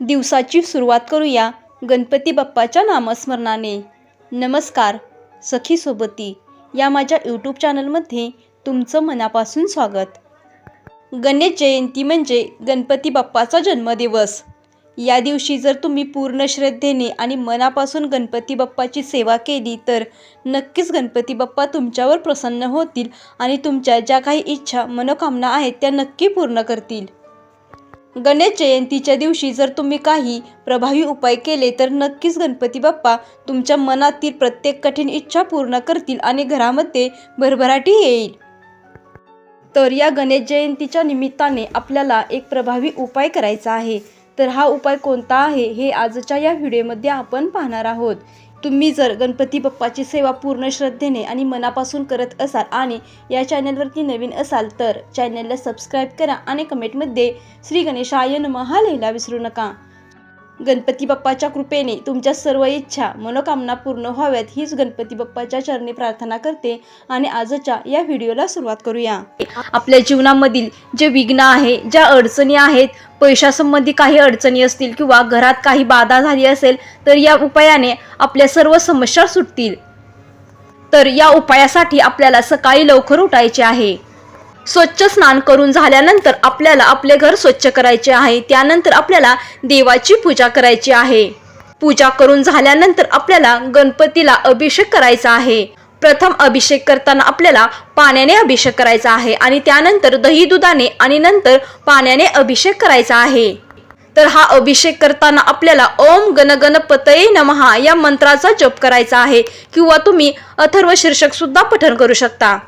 दिवसाची सुरुवात करूया गणपती बाप्पाच्या नामस्मरणाने. नमस्कार सखी सोबती. या माझ्या यूट्यूब चॅनलमध्ये तुमचं मनापासून स्वागत. गणेश जयंती म्हणजे गणपती बाप्पाचा जन्मदिवस. या दिवशी जर तुम्ही पूर्ण श्रद्धेने आणि मनापासून गणपती बाप्पाची सेवा केली तर नक्कीच गणपती बाप्पा तुमच्यावर प्रसन्न होतील आणि तुमच्या ज्या काही इच्छा मनोकामना आहेत त्या नक्की पूर्ण करतील. गणेश जयंतीच्या दिवशी जर तुम्ही काही प्रभावी उपाय केले तर नक्कीच गणपती बाप्पा तुमच्या मनातील प्रत्येक कठीण इच्छा पूर्ण करतील आणि घरामध्ये भरभराटी येईल. तर या गणेश जयंतीच्या निमित्ताने आपल्याला एक प्रभावी उपाय करायचा आहे. तर हा उपाय कोणता आहे हे आजच्या या व्हिडिओमध्ये आपण पाहणार आहोत. तुम्ही जर गणपती बाप्पाची सेवा पूर्ण श्रद्धेने आणि मनापासून करत असाल आणि या चॅनलवरती नवीन असाल तर चॅनलला सबस्क्राईब करा आणि कमेंटमध्ये श्री गणेशाय नमः हा लिहायला विसरू नका. गणपती बाप्पाच्या कृपेने तुमच्या सर्व इच्छा मनोकामना पूर्ण व्हाव्यात हीच गणपती बाप्पाच्या चरणी प्रार्थना करते. आणि आजच्या या व्हिडिओला सुरुवात करूया. आपल्या जीवनामधील जे विघ्न आहे ज्या अडचणी आहेत पैशासंबंधी काही अडचणी असतील किंवा घरात काही बाधा झाली असेल तर या उपायाने आपल्या सर्व समस्या सुटतील. तर या उपायासाठी आपल्याला सकाळी लवकर उठायचे आहे. स्वच्छ स्नान करून झाल्यानंतर आपल्याला आपले घर स्वच्छ करायचे आहे. त्यानंतर आपल्याला देवाची पूजा करायची आहे. पूजा करून झाल्यानंतर आपल्याला गणपतीला अभिषेक करायचा आहे. प्रथम अभिषेक करताना आपल्याला पाण्याने अभिषेक करायचा आहे आणि त्यानंतर दही दुधाने आणि नंतर पाण्याने अभिषेक करायचा आहे. तर हा अभिषेक करताना आपल्याला ओम गणगणपतये नमहा या मंत्राचा जप करायचा आहे. किंवा तुम्ही अथर्व शीर्षक सुद्धा पठण करू शकता.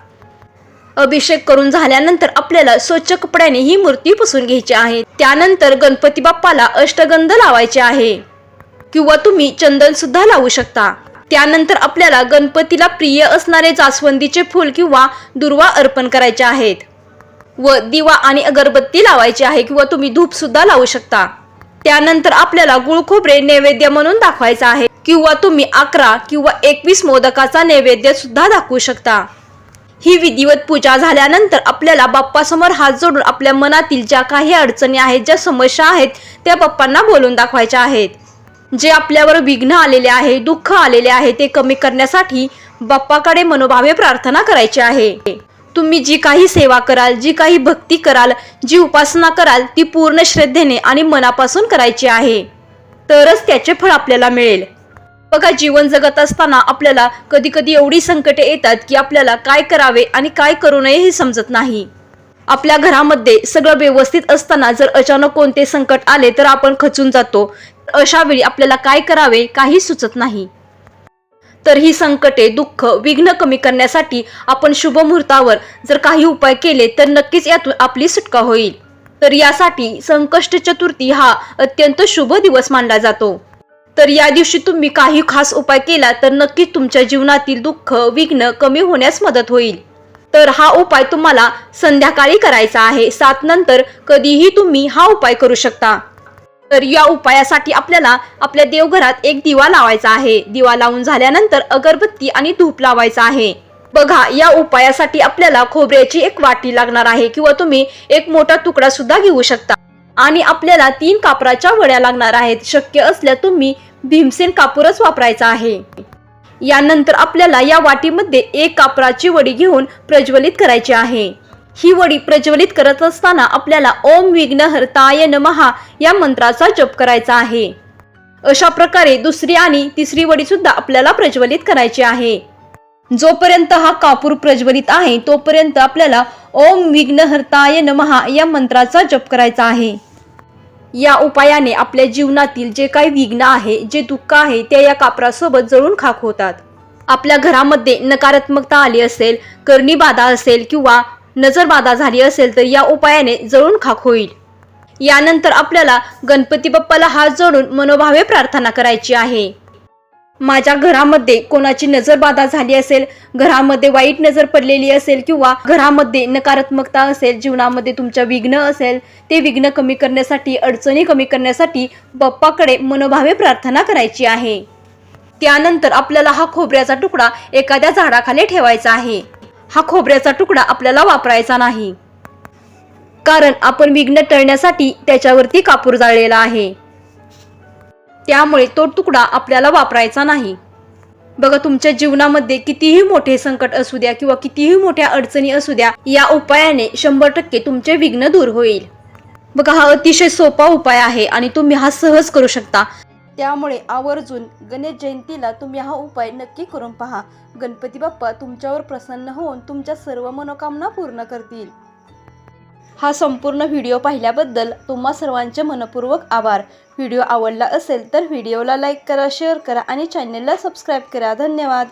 अभिषेक करून झाल्यानंतर आपल्याला स्वच्छ कपड्याने ही मूर्ती पुसून घ्यायची आहे. त्यानंतर गणपती बाप्पाला अष्टगंध लावायचे आहे. किंवा तुम्ही चंदन सुद्धा लावू शकता. त्यानंतर आपल्याला गणपतीला प्रिय असणारे जास्वंदीचे फूल किंवा दुर्वा अर्पण करायचे आहेत. व दिवा आणि अगरबत्ती लावायची आहे किंवा तुम्ही धूप सुद्धा लावू शकता. त्यानंतर आपल्याला गुळ खोबरे नैवेद्य म्हणून दाखवायचा आहे. किंवा तुम्ही अकरा किंवा एकवीस मोदकाचा नैवेद्य सुद्धा दाखवू शकता. ही विधिवत पूजा झाल्यानंतर आपल्याला बाप्पासमोर हात जोडून आपल्या मनातील ज्या काही अडचणी आहेत ज्या समस्या आहेत त्या बाप्पांना बोलून दाखवायच्या आहेत. जे आपल्यावर विघ्न आलेले आहे दुःख आलेले आहे ते कमी करण्यासाठी बाप्पाकडे मनोभावे प्रार्थना करायची आहे. तुम्ही जी काही सेवा कराल जी काही भक्ती कराल जी उपासना कराल ती पूर्ण श्रद्धेने आणि मनापासून करायची आहे. तरच त्याचे फळ आपल्याला मिळेल. बघा जीवन जगत असताना आपल्याला कधी कधी एवढी संकटे येतात की आपल्याला काय करावे आणि काय करू नये हे समजत नाही. आपल्या घरामध्ये सगळं व्यवस्थित असताना जर अचानक कोणते संकट आले तर आपण खचून जातो. अशा वेळी आपल्याला काय करावे काही सुचत नाही. तर ही संकटे दुःख विघ्न कमी करण्यासाठी आपण शुभ मुहूर्तावर जर काही उपाय केले तर नक्कीच यातून आपली सुटका होईल. तर यासाठी संकष्ट चतुर्थी हा अत्यंत शुभ दिवस मानला जातो. तर या दिवशी तुम्ही काही खास उपाय केला तर नक्कीच तुमच्या जीवनातील दुःख विघ्न कमी होण्यास मदत होईल. तर हा उपाय तुम्हाला संध्याकाळी करायचा आहे. सात नंतर कधीही तुम्ही हा उपाय करू शकता. तर या उपायासाठी आपल्याला आपल्या देवघरात एक दिवा लावायचा आहे. दिवा लावून झाल्यानंतर अगरबत्ती आणि धूप लावायचा आहे. बघा या उपायासाठी आपल्याला खोबऱ्याची एक वाटी लागणार आहे किंवा तुम्ही एक मोठा तुकडा सुद्धा घेऊ शकता. आणि आपल्याला तीन कापराच्या वड्या लागणार आहेत. शक्य असल्या तुम्ही भीमसेन कापूरच वापरायचा आहे. यानंतर आपल्याला या वाटीमध्ये एक कापराची वडी घेऊन प्रज्वलित करायची आहे. ही वडी प्रज्वलित करत असताना आपल्याला ओम विघ्न हरताय नमहा या मंत्राचा जप करायचा आहे. अशा प्रकारे दुसरी आणि तिसरी वडी सुद्धा आपल्याला प्रज्वलित करायची आहे. जोपर्यंत हा कापूर प्रज्वलित आहे तोपर्यंत आपल्याला ओम विघ्नहर्ताय नमहा या मंत्राचा जप करायचा आहे. या उपायाने आपल्या जीवनातील जे काही विघ्न आहे जे दुःख आहे ते या कापरासोबत जळून खाक होतात. आपल्या घरामध्ये नकारात्मकता आली असेल करणी बाधा असेल किंवा नजर बाधा झाली असेल तर या उपायाने जळून खाक होईल. यानंतर आपल्याला गणपती बाप्पाला हात जोडून मनोभावे प्रार्थना करायची आहे. माझ्या घरामध्ये कोणाची नजर बाधा झाली असेल घरामध्ये वाईट नजर पडलेली असेल किंवा घरामध्ये नकारात्मकता असेल जीवनामध्ये तुमच्या विघ्न असेल ते विघ्न कमी करण्यासाठी अडचणी कमी करण्यासाठी बाप्पाकडे मनोभावे प्रार्थना करायची आहे. त्यानंतर आपल्याला हा खोबऱ्याचा तुकडा एखाद्या झाडाखाली ठेवायचा आहे. हा खोबऱ्याचा तुकडा आपल्याला वापरायचा नाही. कारण आपण विघ्न टळण्यासाठी त्याच्यावरती कापूर जाळलेला आहे. त्यामुळे तो तुकडा आपल्याला वापरायचा नाही. बघा तुमच्या जीवनामध्ये कितीही मोठे संकट असू द्या किंवा कितीही मोठ्या अडचणी असू द्या या उपायाने शंभर टक्के तुमचे विघ्न दूर होईल. बघा हा अतिशय सोपा उपाय आहे आणि तुम्ही हा सहज करू शकता. त्यामुळे आवर्जून गणेश जयंतीला तुम्ही हा उपाय नक्की करून पहा. गणपती बाप्पा तुमच्यावर प्रसन्न होऊन तुमच्या सर्व मनोकामना पूर्ण करतील. हा संपूर्ण व्हिडिओ पाहिल्याबद्दल तुम्हा सर्वांचे मनपूर्वक आभार. व्हिडिओ आवडला असेल तर व्हिडिओला लाईक करा शेअर करा आणि चॅनलला सबस्क्राईब करा. धन्यवाद.